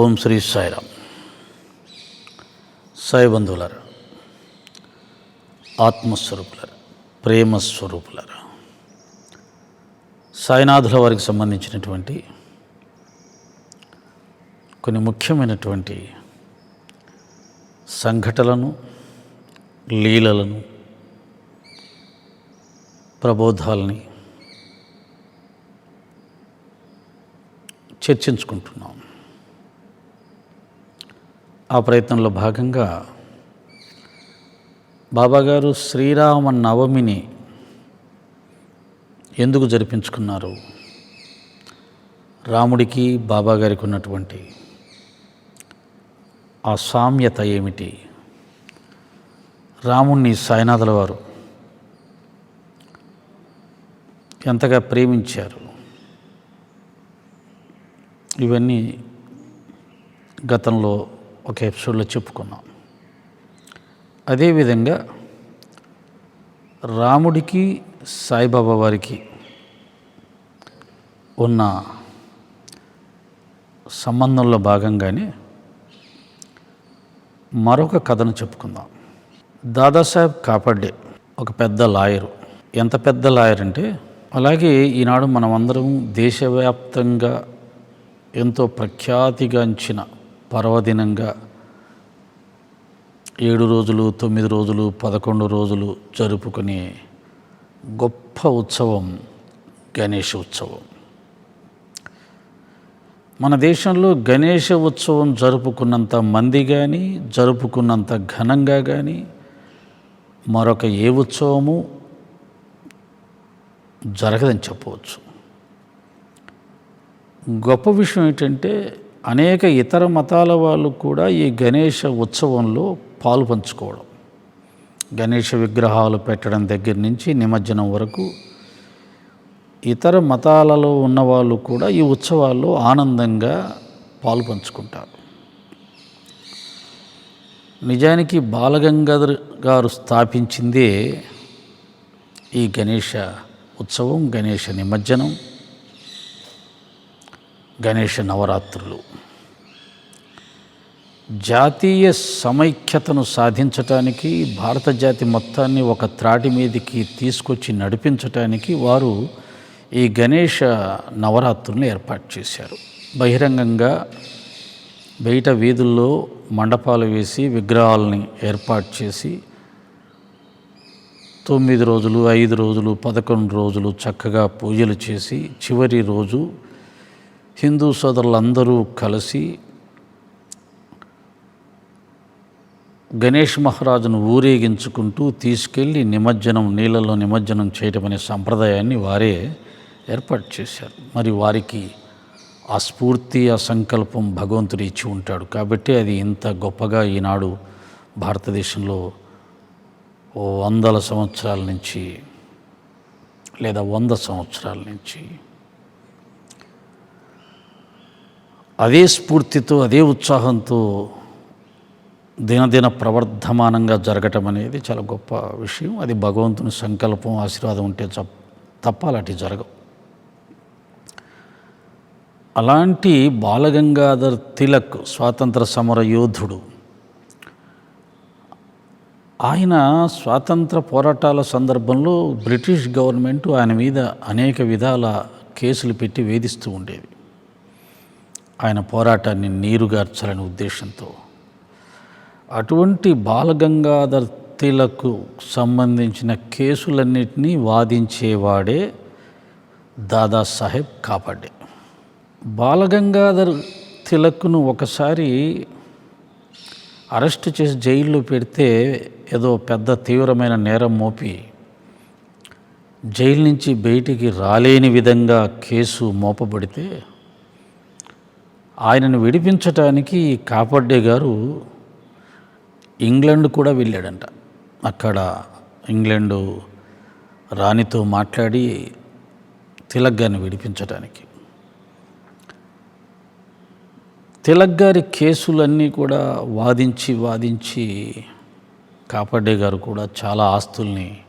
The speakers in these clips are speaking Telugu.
ఓం శ్రీ సాయిరామ్. సాయి బంధువులారా ఆత్మస్వరూపులారా ప్రేమ సాయినాథుల వారికి సంబంధించినటువంటి కొన్ని ముఖ్యమైనటువంటి సంఘటనలను లీలలను ప్రబోధాలని చర్చించుకుంటున్నాం. ఆ ప్రయత్నంలో భాగంగా బాబాగారు శ్రీరామ నవమిని ఎందుకు జరిపించుకున్నారు? రాముడికి బాబాగారికి ఉన్నటువంటి ఆ సామ్యత ఏమిటి? రాముణ్ణి సాయినాథుల వారు ఎంతగా ప్రేమించారు? ఇవన్నీ గతంలో ఒక ఎపిసోడ్లో చెప్పుకున్నాం. అదేవిధంగా రాముడికి సాయిబాబా వారికి ఉన్న సంబంధంలో భాగంగానే మరొక కథను చెప్పుకుందాం. దాదాసాహెబ్ కాపాడే ఒక పెద్ద లాయరు. ఎంత పెద్ద లాయర్ అంటే అలాగే ఈనాడు మనమందరం దేశవ్యాప్తంగా ఎంతో ప్రఖ్యాతిగాంచిన పర్వదినంగా ఏడు రోజులు తొమ్మిది రోజులు పదకొండు రోజులు జరుపుకునే గొప్ప ఉత్సవం గణేష ఉత్సవం. మన దేశంలో గణేష ఉత్సవం జరుపుకున్నంత మంది కానీ జరుపుకున్నంత ఘనంగా కానీ మరొక ఏ ఉత్సవము జరగదని చెప్పవచ్చు. గొప్ప విషయం ఏంటంటే అనేక ఇతర మతాల వాళ్ళు కూడా ఈ గణేష ఉత్సవంలో పాలు పంచుకోవడం. గణేష విగ్రహాలు పెట్టడం దగ్గర నుంచి నిమజ్జనం వరకు ఇతర మతాలలో ఉన్నవాళ్ళు కూడా ఈ ఉత్సవాల్లో ఆనందంగా పాలు పంచుకుంటారు. నిజానికి బాలగంగాధర్ గారు స్థాపించిందే ఈ గణేష ఉత్సవం గణేష నిమజ్జనం. గణేష నవరాత్రులు. జాతీయ సమైక్యతను సాధించటానికి భారత జాతి మొత్తాన్ని ఒక త్రాటి మీదకి తీసుకొచ్చి నడిపించటానికి వారు ఈ గణేష నవరాత్రులను ఏర్పాటు చేశారు. బహిరంగంగా బయట వీధుల్లో మండపాలు వేసి విగ్రహాలని ఏర్పాటు చేసి తొమ్మిది రోజులు ఐదు రోజులు పదకొండు రోజులు చక్కగా పూజలు చేసి చివరి రోజు హిందూ సోదరులందరూ కలిసి గణేష్ మహారాజును ఊరేగించుకుంటూ తీసుకెళ్ళి నిమజ్జనం నీళ్ళలో నిమజ్జనం చేయటం అనే సంప్రదాయాన్ని వారే ఏర్పాటు చేశారు. మరి వారికి ఆ స్ఫూర్తి ఆ సంకల్పం భగవంతుడు ఇచ్చి ఉంటాడు. కాబట్టి అది ఇంత గొప్పగా ఈనాడు భారతదేశంలో ఓ వందల సంవత్సరాల నుంచి లేదా వంద సంవత్సరాల నుంచి అదే స్ఫూర్తితో అదే ఉత్సాహంతో దినదిన ప్రవర్ధమానంగా జరగటం అనేది చాలా గొప్ప విషయం. అది భగవంతుని సంకల్పం ఆశీర్వాదం ఉంటే చప్ తప్ప అలాంటివి జరగవు. అలాంటి బాలగంగాధర్ తిలక్ స్వాతంత్ర సమర యోధుడు ఆయన స్వాతంత్ర పోరాటాల సందర్భంలో బ్రిటిష్ గవర్నమెంట్ ఆయన మీద అనేక విధాల కేసులు పెట్టి వేధిస్తూ ఉండేది. ఆయన పోరాటాన్ని నీరుగార్చాలనే ఉద్దేశంతో. అటువంటి బాలగంగాధర్ తిలకు సంబంధించిన కేసులన్నింటినీ వాదించేవాడే దాదాసాహెబ్ కాపాడే. బాలగంగాధర్ తిలక్ను ఒకసారి అరెస్ట్ చేసి జైల్లో పెడితే ఏదో పెద్ద తీవ్రమైన నేరం మోపి జైలు నుంచి బయటికి రాలేని విధంగా కేసు మోపబడితే ఆయనను విడిపించటానికి కాపాడ్డే గారు ఇంగ్లాండ్ కూడా వెళ్ళాడంట. అక్కడ ఇంగ్లాండు రాణితో మాట్లాడి తిలక్ గారిని విడిపించడానికి తిలక్ గారి కేసులన్నీ కూడా వాదించి వాదించి కాపాడే గారు కూడా చాలా ఆస్తుల్ని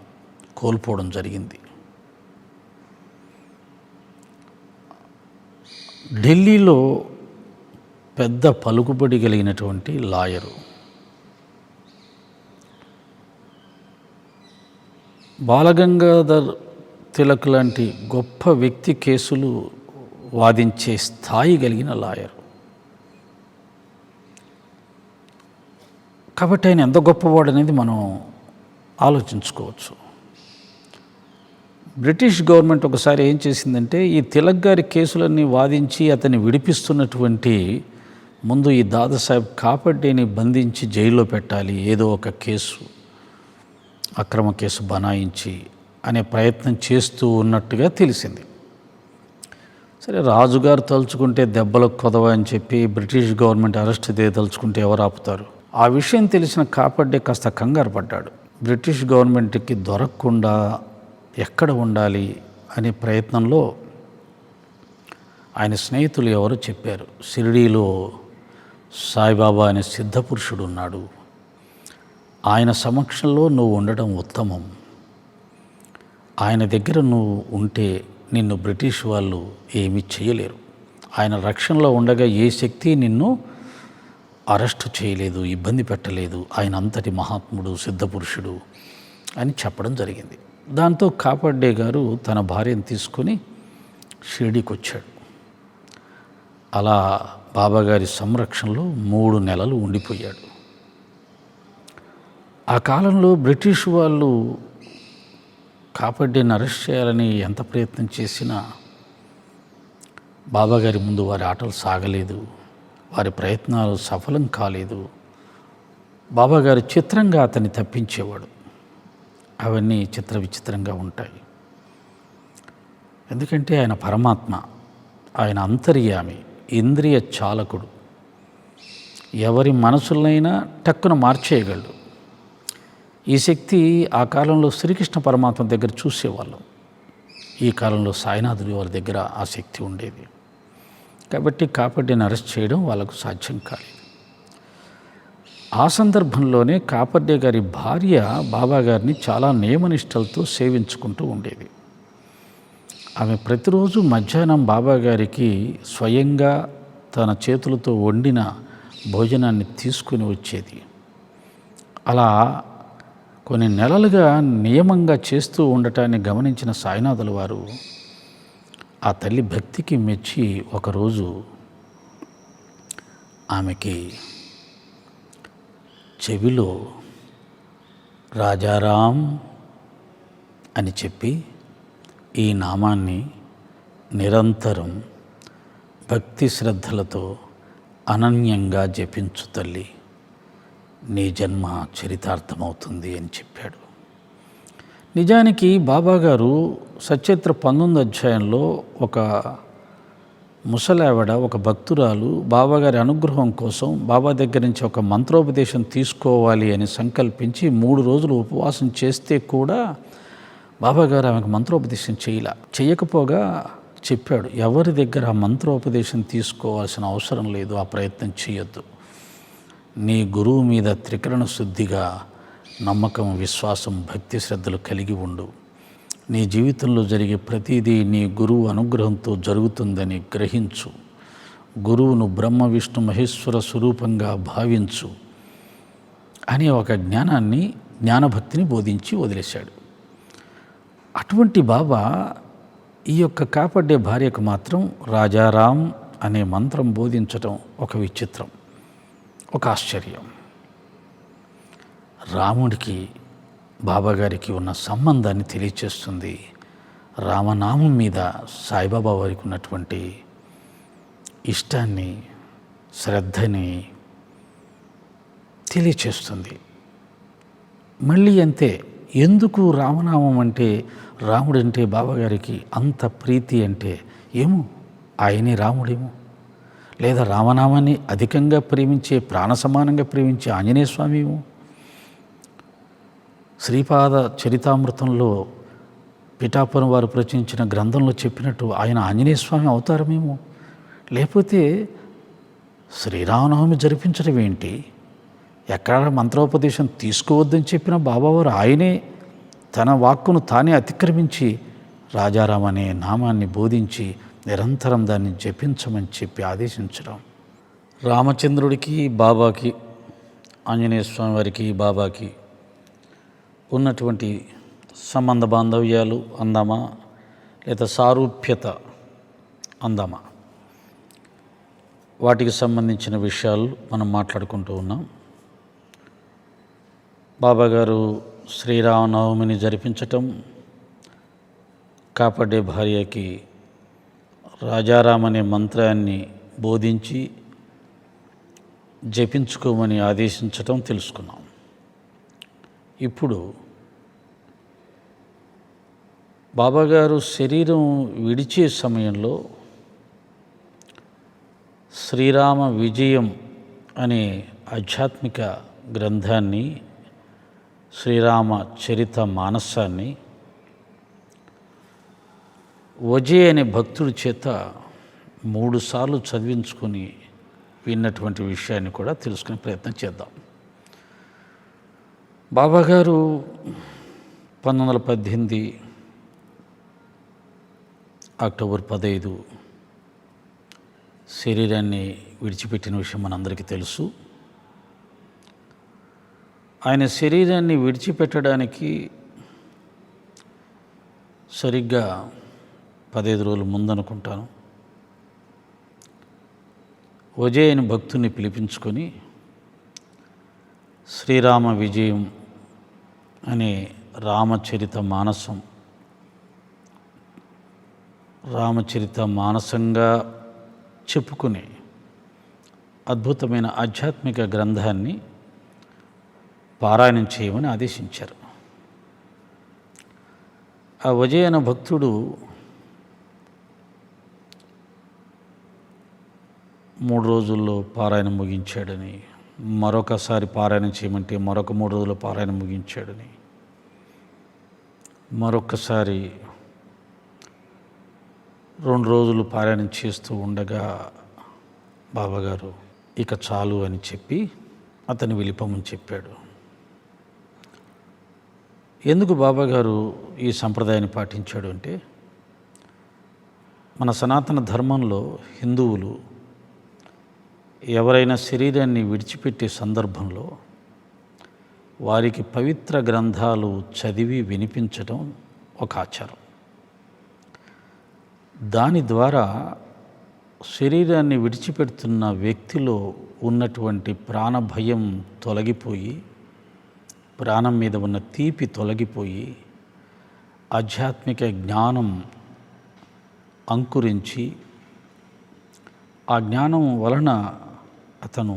కోల్పోవడం జరిగింది. ఢిల్లీలో పెద్ద పలుకుబడి కలిగినటువంటి లాయరు. బాలగంగాధర్ తిలక్ లాంటి గొప్ప వ్యక్తి కేసులు వాదించే స్థాయి కలిగిన లాయర్. కాబట్టి ఆయన ఎంత గొప్పవాడు అనేది మనం ఆలోచించుకోవచ్చు. బ్రిటిష్ గవర్నమెంట్ ఒకసారి ఏం చేసిందంటే ఈ తిలక్ గారి కేసులన్నీ వాదించి అతన్ని విడిపిస్తున్నటువంటి ముందు ఈ దాదాసాహెబ్ కాపడ్డేని బంధించి జైల్లో పెట్టాలి ఏదో ఒక కేసు అక్రమ కేసు బనాయించి అనే ప్రయత్నం చేస్తూ ఉన్నట్టుగా తెలిసింది. సరే రాజుగారు తలుచుకుంటే దెబ్బలకు కొదవ అని చెప్పి బ్రిటిష్ గవర్నమెంట్ అరెస్ట్ తలుచుకుంటే ఎవరు ఆపుతారు? ఆ విషయం తెలిసిన కాపాడ్డే కాస్త కంగారు పడ్డాడు. బ్రిటిష్ గవర్నమెంట్కి దొరకకుండా ఎక్కడ ఉండాలి అనే ప్రయత్నంలో ఆయన స్నేహితులు ఎవరో చెప్పారు. షిరిడీలో సాయిబాబా అనే సిద్ధపురుషుడు ఉన్నాడు ఆయన సమక్షంలో నువ్వు ఉండడం ఉత్తమం. ఆయన దగ్గర నువ్వు ఉంటే నిన్ను బ్రిటిష్ వాళ్ళు ఏమీ చేయలేరు. ఆయన రక్షణలో ఉండగా ఏ శక్తి నిన్ను అరెస్టు చేయలేదు ఇబ్బంది పెట్టలేదు. ఆయన అంతటి మహాత్ముడు సిద్ధపురుషుడు అని చెప్పడం జరిగింది. దాంతో కాపాడ్డే గారు తన భార్యను తీసుకొని షిరిడీకి వచ్చాడు అలా బాబాగారి సంరక్షణలో మూడు నెలలు ఉండిపోయాడు. ఆ కాలంలో బ్రిటిష్ వాళ్ళు కాపాడిని అరెస్ట్ చేయాలని ఎంత ప్రయత్నం చేసినా బాబాగారి ముందు వారి ఆటలు సాగలేదు వారి ప్రయత్నాలు సఫలం కాలేదు. బాబాగారు చిత్రంగా అతన్ని తప్పించేవాడు. అవన్నీ చిత్ర విచిత్రంగా ఉంటాయి. ఎందుకంటే ఆయన పరమాత్మ ఆయన అంతర్యామి. ఇంద్రియ చాలకుడు. ఎవరి మనసులైనా టక్కున మార్చేయగలడు. ఈ శక్తి ఆ కాలంలో శ్రీకృష్ణ పరమాత్మ దగ్గర చూసేవాళ్ళం. ఈ కాలంలో సాయినాథుడి వారి దగ్గర ఆ శక్తి ఉండేది. కాబట్టి కాపర్డిని అరెస్ట్ చేయడం వాళ్ళకు సాధ్యం కాలేదు. ఆ సందర్భంలోనే కాపర్డే గారి భార్య బాబా గారిని చాలా నియమనిష్టలతో సేవించుకుంటూ ఉండేది. ఆమె ప్రతిరోజు మధ్యాహ్నం బాబా గారికి స్వయంగా తన చేతులతో వండిన భోజనాన్ని తీసుకుని వచ్చేది. అలా కొన్ని నెలలుగా నియమంగా చేస్తూ ఉండటాన్ని గమనించిన సాయినాథుల వారు ఆ తల్లి భక్తికి మెచ్చి ఒకరోజు ఆమెకి చెవిలో రాజారాం అని చెప్పి ఈ నామాన్ని నిరంతరం భక్తి శ్రద్ధలతో అనన్యంగా జపించు తల్లి. నీ జన్మ చరితార్థమవుతుంది అని చెప్పాడు. నిజానికి బాబాగారు సచిత్ర పంతొమ్మిది అధ్యాయంలో ఒక ముసలావిడ ఒక భక్తురాలు బాబాగారి అనుగ్రహం కోసం బాబా దగ్గర నుంచి ఒక మంత్రోపదేశం తీసుకోవాలి అని సంకల్పించి మూడు రోజులు ఉపవాసం చేస్తే కూడా బాబాగారు ఆమెకు మంత్రోపదేశం చేయలే. చేయకపోగా చెప్పాడు ఎవరి దగ్గర ఆ మంత్రోపదేశం తీసుకోవాల్సిన అవసరం లేదు ఆ ప్రయత్నం చేయొద్దు. నీ గురువు మీద త్రికరణ శుద్ధిగా నమ్మకం విశ్వాసం భక్తి శ్రద్ధలు కలిగి ఉండు. నీ జీవితంలో జరిగే ప్రతిదీ నీ గురువు అనుగ్రహంతో జరుగుతుందని గ్రహించు. గురువును బ్రహ్మ విష్ణు మహేశ్వర స్వరూపంగా భావించు అనే ఒక జ్ఞానాన్ని జ్ఞానభక్తిని బోధించి వదిలేశాడు. అటువంటి బాబా ఈ యొక్క కాపాడే భార్యకు మాత్రం రాజారాం అనే మంత్రం బోధించటం ఒక విచిత్రం ఒక ఆశ్చర్యం. రాముడికి బాబాగారికి ఉన్న సంబంధాన్ని తెలియచేస్తుంది. రామనామం మీద సాయిబాబా వారికి ఉన్నటువంటి ఇష్టాన్ని శ్రద్ధని తెలియచేస్తుంది. మళ్ళీ అంతే ఎందుకు రామనామం అంటే రాముడంటే బాబాగారికి అంత ప్రీతి అంటే ఏమో? ఆయనే రాముడేమో. లేదా రామనామాన్ని అధికంగా ప్రేమించే ప్రాణ సమానంగా ప్రేమించే ఆంజనేయ స్వామి ఏమో శ్రీపాద చరితామృతంలో పిఠాపురం వారు ప్రచురించిన గ్రంథంలో చెప్పినట్టు ఆయన ఆంజనేయ స్వామి అవతారమేమో? లేకపోతే శ్రీరామనవమి జరిపించడం ఏంటి? ఎక్కడ మంత్రోపదేశం తీసుకోవద్దని చెప్పిన బాబావారు ఆయనే తన వాక్కును తానే అతిక్రమించి రాజారాం అనే నామాన్ని బోధించి నిరంతరం దాన్ని జపించమని చెప్పి ఆదేశించడం. రామచంద్రుడికి బాబాకి ఆంజనేయ స్వామి వారికి బాబాకి ఉన్నటువంటి సంబంధ బాంధవ్యాలు అందామా లేదా సారూప్యత అందామా? వాటికి సంబంధించిన విషయాలు మనం మాట్లాడుకుంటూ ఉన్నాం. బాబాగారు శ్రీరామనవమిని జరిపించటం కాపాడే భార్యకి రాజారాం అనే మంత్రాన్ని బోధించి జపించుకోమని ఆదేశించటం తెలుసుకున్నాం. ఇప్పుడు బాబాగారు శరీరం విడిచే సమయంలో శ్రీరామ విజయం అనే ఆధ్యాత్మిక గ్రంథాన్ని శ్రీరామ చరిత మానసాన్ని వజే అనే భక్తుడి చేత మూడుసార్లు చదివించుకొని విన్నటువంటి విషయాన్ని కూడా తెలుసుకునే ప్రయత్నం చేద్దాం. బాబాగారు పంతొమ్మిది వందల పద్దెనిమిది అక్టోబర్ పదహైదు శరీరాన్ని విడిచిపెట్టిన విషయం మనందరికీ తెలుసు. ఆయన శరీరాన్ని విడిచిపెట్టడానికి సరిగ్గా పదహైదు రోజుల ముందనుకుంటాను. వజయ్ అని భక్తుని పిలిపించుకొని శ్రీరామ విజయం అనే రామచరిత మానసం రామచరిత మానసంగా చెప్పుకునే అద్భుతమైన ఆధ్యాత్మిక గ్రంథాన్ని పారాయణం చేయమని ఆదేశించారు. ఆ వజయన భక్తుడు మూడు రోజుల్లో పారాయణం ముగించాడని మరొకసారి పారాయణం చేయమంటే మరొక మూడు రోజుల్లో పారాయణం ముగించాడని మరొకసారి రెండు రోజులు పారాయణం చేస్తూ ఉండగా బాబాగారు ఇక చాలు అని చెప్పి అతని వెళ్ళిపోమని చెప్పాడు. ఎందుకు బాబాగారు ఈ సంప్రదాయాన్ని పాటించాడు అంటే మన సనాతన ధర్మంలో హిందువులు ఎవరైనా శరీరాన్ని విడిచిపెట్టే సందర్భంలో వారికి పవిత్ర గ్రంథాలు చదివి వినిపించడం ఒక ఆచారం. దాని ద్వారా శరీరాన్ని విడిచిపెడుతున్న వ్యక్తిలో ఉన్నటువంటి ప్రాణభయం తొలగిపోయి ప్రాణం మీద ఉన్న తీపి తొలగిపోయి ఆధ్యాత్మిక జ్ఞానం అంకురించి ఆ జ్ఞానం వలన అతను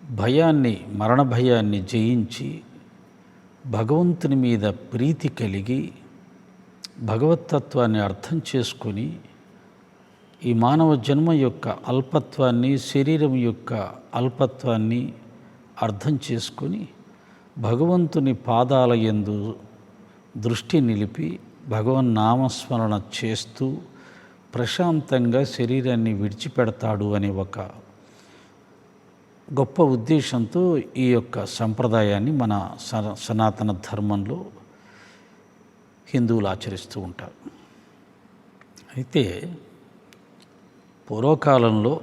భయాన్ని మరణ భయాన్ని జయించి భగవంతుని మీద ప్రీతి కలిగి భగవతత్వాన్ని అర్థం చేసుకొని ఈ మానవ జన్మ యొక్క అల్పత్వాన్ని శరీరం యొక్క అల్పత్వాన్ని అర్థం చేసుకొని భగవంతుని పాదాల ఎందు దృష్టి నిలిపి భగవన్ నామస్మరణ చేస్తూ ప్రశాంతంగా శరీరాన్ని విడిచిపెడతాడు అనే ఒక గొప్ప ఉద్దేశంతో ఈ యొక్క సంప్రదాయాన్ని మన సనాతన ధర్మంలో హిందువులు ఆచరిస్తూ ఉంటారు. అయితే పూర్వకాలంలో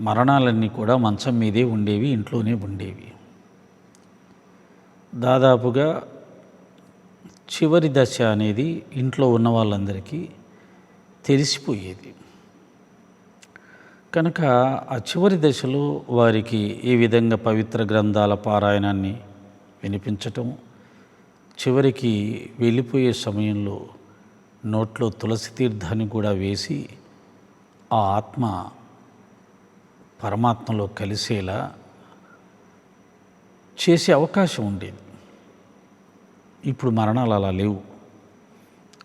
మరణాలన్నీ కూడా మంచం మీదే ఉండేవి ఇంట్లోనే ఉండేవి. దాదాపుగా చివరి దశ అనేది ఇంట్లో ఉన్న వాళ్ళందరికీ తెలిసిపోయేది. కనుక ఆ చివరి దశలో వారికి ఈ విధంగా పవిత్ర గ్రంథాల పారాయణాన్ని వినిపించటం చివరికి వెళ్ళిపోయే సమయంలో నోట్లో తులసి తీర్థాన్ని కూడా వేసి ఆ ఆత్మ పరమాత్మలో కలిసేలా చేసే అవకాశం ఉండేది. ఇప్పుడు మరణాలు అలా లేవు.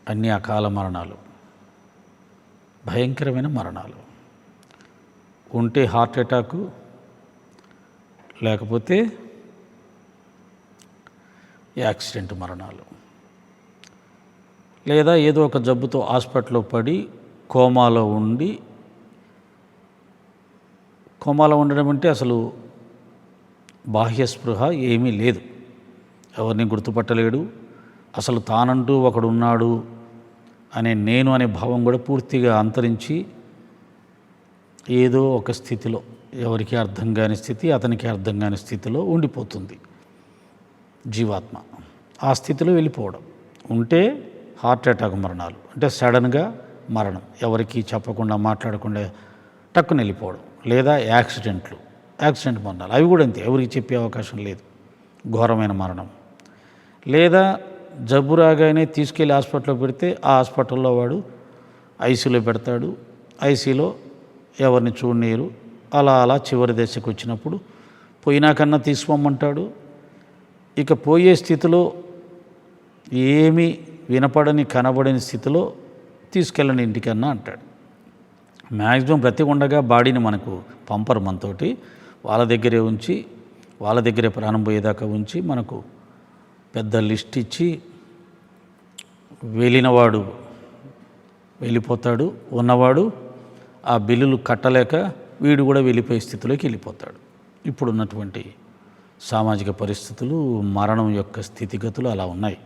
అన్ని అకాల మరణాలు. భయంకరమైన మరణాలు. ఉంటే హార్ట్ అటాకు లేకపోతే యాక్సిడెంట్ మరణాలు. లేదా ఏదో ఒక జబ్బుతో హాస్పిటల్లో పడి కోమాలో ఉండి కోమాలో ఉండడం అంటే అసలు బాహ్య స్పృహ ఏమీ లేదు. ఎవరిని గుర్తుపట్టలేడు. అసలు తానంటూ ఒకడున్నాడు అనే నేను అనే భావం కూడా పూర్తిగా అంతరించి ఏదో ఒక స్థితిలో ఎవరికి అర్థం కాని స్థితి అతనికి అర్థం కాని స్థితిలో ఉండిపోతుంది జీవాత్మ. ఆ స్థితిలో వెళ్ళిపోవడం. ఉంటే హార్ట్ అటాక్ మరణాలు. అంటే సడన్గా మరణం. ఎవరికి చెప్పకుండా మాట్లాడకుండా టక్కున వెళ్ళిపోవడం. లేదా యాక్సిడెంట్లు. యాక్సిడెంట్ మరణాలు అవి కూడా అంతే. ఎవరికి చెప్పే అవకాశం లేదు. ఘోరమైన మరణం. లేదా జబ్బు రాగానే తీసుకెళ్ళి హాస్పిటల్లో పెడితే ఆ హాస్పిటల్లో వాడు ఐసీలో పెడతాడు. ఐసీలో ఎవరిని చూడనీరు అలా అలా చివరి దశకు వచ్చినప్పుడు పోయినాకన్నా తీసుకోమంటాడు ఇక పోయే స్థితిలో ఏమీ వినపడని కనబడని స్థితిలో తీసుకెళ్ళని ఇంటికన్నా అంటాడు. మ్యాక్సిమం ప్రతి ఉండగా బాడీని మనకు పంపరు మనతోటి. వాళ్ళ దగ్గరే ఉంచి వాళ్ళ దగ్గరే ప్రాణం పోయేదాకా ఉంచి మనకు పెద్ద లిస్ట్ ఇచ్చి వెళ్ళినవాడు వెళ్ళిపోతాడు ఉన్నవాడు ఆ బిల్లులు కట్టలేక వీడు కూడా వెళ్ళిపోయే స్థితిలోకి వెళ్ళిపోతాడు. ఇప్పుడున్నటువంటి సామాజిక పరిస్థితులు మరణం యొక్క స్థితిగతులు అలా ఉన్నాయి.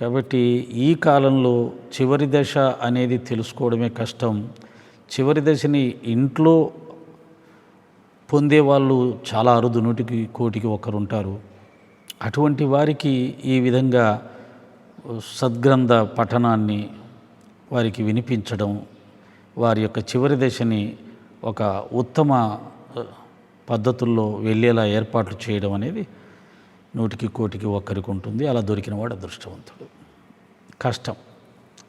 కాబట్టి ఈ కాలంలో చివరి దశ అనేది తెలుసుకోవడమే కష్టం. చివరి దశని ఇంట్లో పొందే వాళ్ళు చాలా అరుదు నూటికి కోటికి ఒకరు ఉంటారు అటువంటి వారికి ఈ విధంగా సద్గ్రంథ పఠనాన్ని వారికి వినిపించడం వారి యొక్క చివరి దశని ఒక ఉత్తమ పద్ధతుల్లో వెళ్ళేలా ఏర్పాట్లు చేయడం అనేది నూటికి కోటికి ఒక్కరికి ఉంటుంది. అలా దొరికిన వాడు అదృష్టవంతుడు. కష్టం.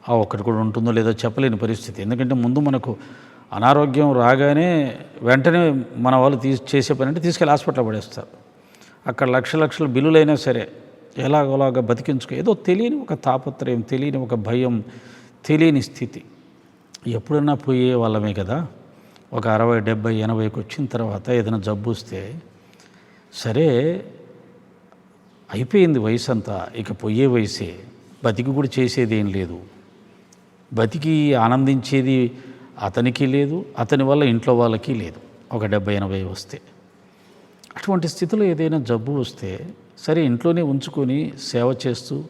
ఆ ఒక్కటి కూడా ఉంటుందో లేదో చెప్పలేని పరిస్థితి. ఎందుకంటే ముందు మనకు అనారోగ్యం రాగానే వెంటనే మన వాళ్ళు తీసి చేసే పని అంటే తీసుకెళ్ళి హాస్పిటల్ పడేస్తారు. అక్కడ లక్ష లక్షల బిల్లులైనా సరే ఎలాగోలాగా బతికించుకో ఏదో తెలియని ఒక తాపత్రయం తెలియని ఒక భయం తెలియని స్థితి. ఎప్పుడన్నా పోయే వాళ్ళమే కదా. ఒక అరవై డెబ్బై ఎనభైకి వచ్చిన తర్వాత ఏదైనా జబ్బు వస్తే సరే అయిపోయింది వయసు అంతా ఇక పోయే వయసే. బతికి కూడా చేసేది ఏం లేదు. బతికి ఆనందించేది అతనికి లేదు అతని వల్ల ఇంట్లో వాళ్ళకి లేదు. ఒక డెబ్బై ఎనభై వస్తే. అటువంటి స్థితిలో ఏదైనా జబ్బు వస్తే సరే ఇంట్లోనే ఉంచుకొని సేవ చేస్తూ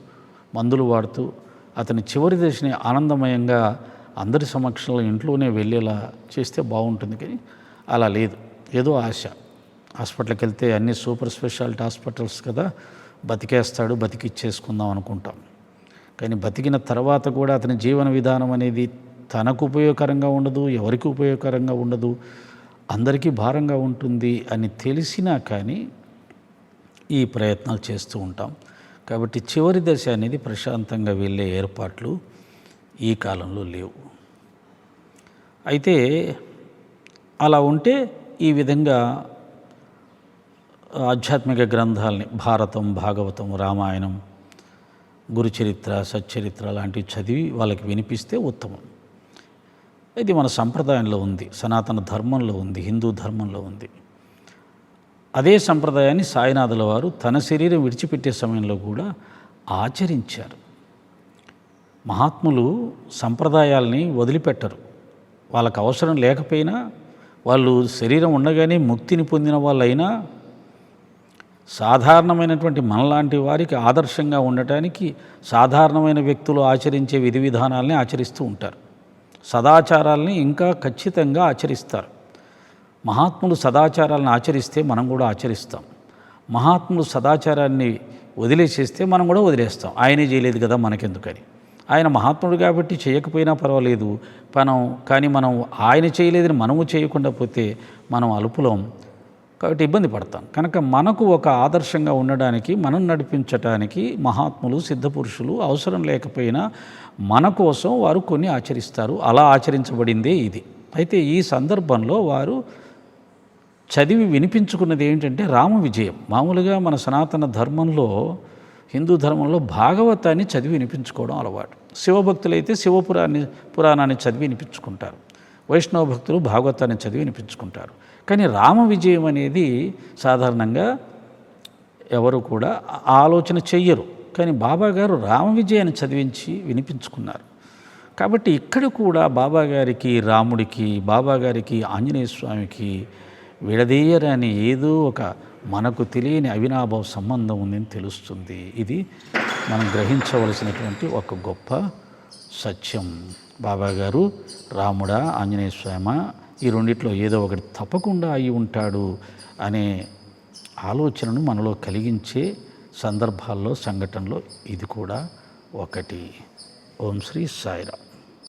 మందులు వాడుతూ అతని చివరి దశని ఆనందమయంగా అందరి సమక్షంలో ఇంట్లోనే వెళ్ళేలా చేస్తే బాగుంటుంది కానీ అలా లేదు. ఏదో ఆశ. హాస్పిటల్కి వెళ్తే అన్ని సూపర్ స్పెషాలిటీ హాస్పిటల్స్ కదా బతికేస్తాడు బతికిచ్చేసుకుందాం అనుకుంటాం. కానీ బతికిన తర్వాత కూడా అతని జీవన విధానం అనేది తనకు ఉపయోగకరంగా ఉండదు ఎవరికి ఉపయోగకరంగా ఉండదు అందరికీ భారంగా ఉంటుంది అని తెలిసినా కానీ ఈ ప్రయత్నాలు చేస్తూ ఉంటాం. కాబట్టి చివరి దశ అనేది ప్రశాంతంగా వెళ్ళే ఏర్పాట్లు ఈ కాలంలో లేవు. అయితే అలా ఉంటే ఈ విధంగా ఆధ్యాత్మిక గ్రంథాలని భారతం భాగవతం రామాయణం గురుచరిత్ర సచ్చరిత్ర లాంటివి చదివి వాళ్ళకి వినిపిస్తే ఉత్తమం. ఇది మన సంప్రదాయంలో ఉంది. సనాతన ధర్మంలో ఉంది. హిందూ ధర్మంలో ఉంది. అదే సంప్రదాయాన్ని సాయినాథుల వారు తన శరీరం విడిచిపెట్టే సమయంలో కూడా ఆచరించారు. మహాత్ములు సంప్రదాయాల్ని వదిలిపెట్టరు. వాళ్ళకు అవసరం లేకపోయినా వాళ్ళు శరీరం ఉండగానే ముక్తిని పొందిన వాళ్ళైనా సాధారణమైనటువంటి మనలాంటి వారికి ఆదర్శంగా ఉండటానికి సాధారణమైన వ్యక్తులు ఆచరించే విధి విధానాలని ఆచరిస్తూ ఉంటారు. సదాచారాలని ఇంకా ఖచ్చితంగా ఆచరిస్తారు. మహాత్ములు సదాచారాలను ఆచరిస్తే మనం కూడా ఆచరిస్తాం. మహాత్ములు సదాచారాన్ని వదిలేసేస్తే మనం కూడా వదిలేస్తాం. ఆయనే చేయలేదు కదా మనకెందుకని. ఆయన మహాత్ముడు కాబట్టి చేయకపోయినా పర్వాలేదు. మనం కానీ మనం ఆయన చేయలేదని మనము చేయకుండా పోతే మనం అలుపులం. కాబట్టి ఇబ్బంది పడతాం. కనుక మనకు ఒక ఆదర్శంగా ఉండడానికి మనం నడిపించటానికి మహాత్ములు సిద్ధపురుషులు అవసరం లేకపోయినా మన కోసం వారు కొన్ని ఆచరిస్తారు. అలా ఆచరించబడిందే ఇది. అయితే ఈ సందర్భంలో వారు చదివి వినిపించుకున్నది ఏంటంటే రామ విజయం. మామూలుగా మన సనాతన ధర్మంలో హిందూ ధర్మంలో భాగవతాన్ని చదివి వినిపించుకోవడం అలవాటు. శివభక్తులైతే శివపురాన్ని పురాణాన్ని చదివి వినిపించుకుంటారు. వైష్ణవ భక్తులు భాగవతాన్ని చదివి వినిపించుకుంటారు. కానీ రామ విజయం అనేది సాధారణంగా ఎవరు కూడా ఆలోచన చెయ్యరు. కానీ బాబా గారు రామ విజయాన్ని చదివించి వినిపించుకున్నారు. కాబట్టి ఇక్కడ కూడా బాబా గారికి రాముడికి బాబా గారికి ఆంజనేయ స్వామికి విడదీయరని ఏదో ఒక మనకు తెలియని అవినాభావ సంబంధం ఉందని తెలుస్తుంది. ఇది మనం గ్రహించవలసినటువంటి ఒక గొప్ప సత్యం. బాబా గారు రాముడా ఆంజనేయ స్వామి ఈ రెండిట్లో ఏదో ఒకటి తప్పకుండా అయి ఉంటాడు అనే ఆలోచనను మనలో కలిగించే సందర్భాల్లో సంఘటనలో ఇది కూడా ఒకటి. ఓం శ్రీ సాయిరామ్.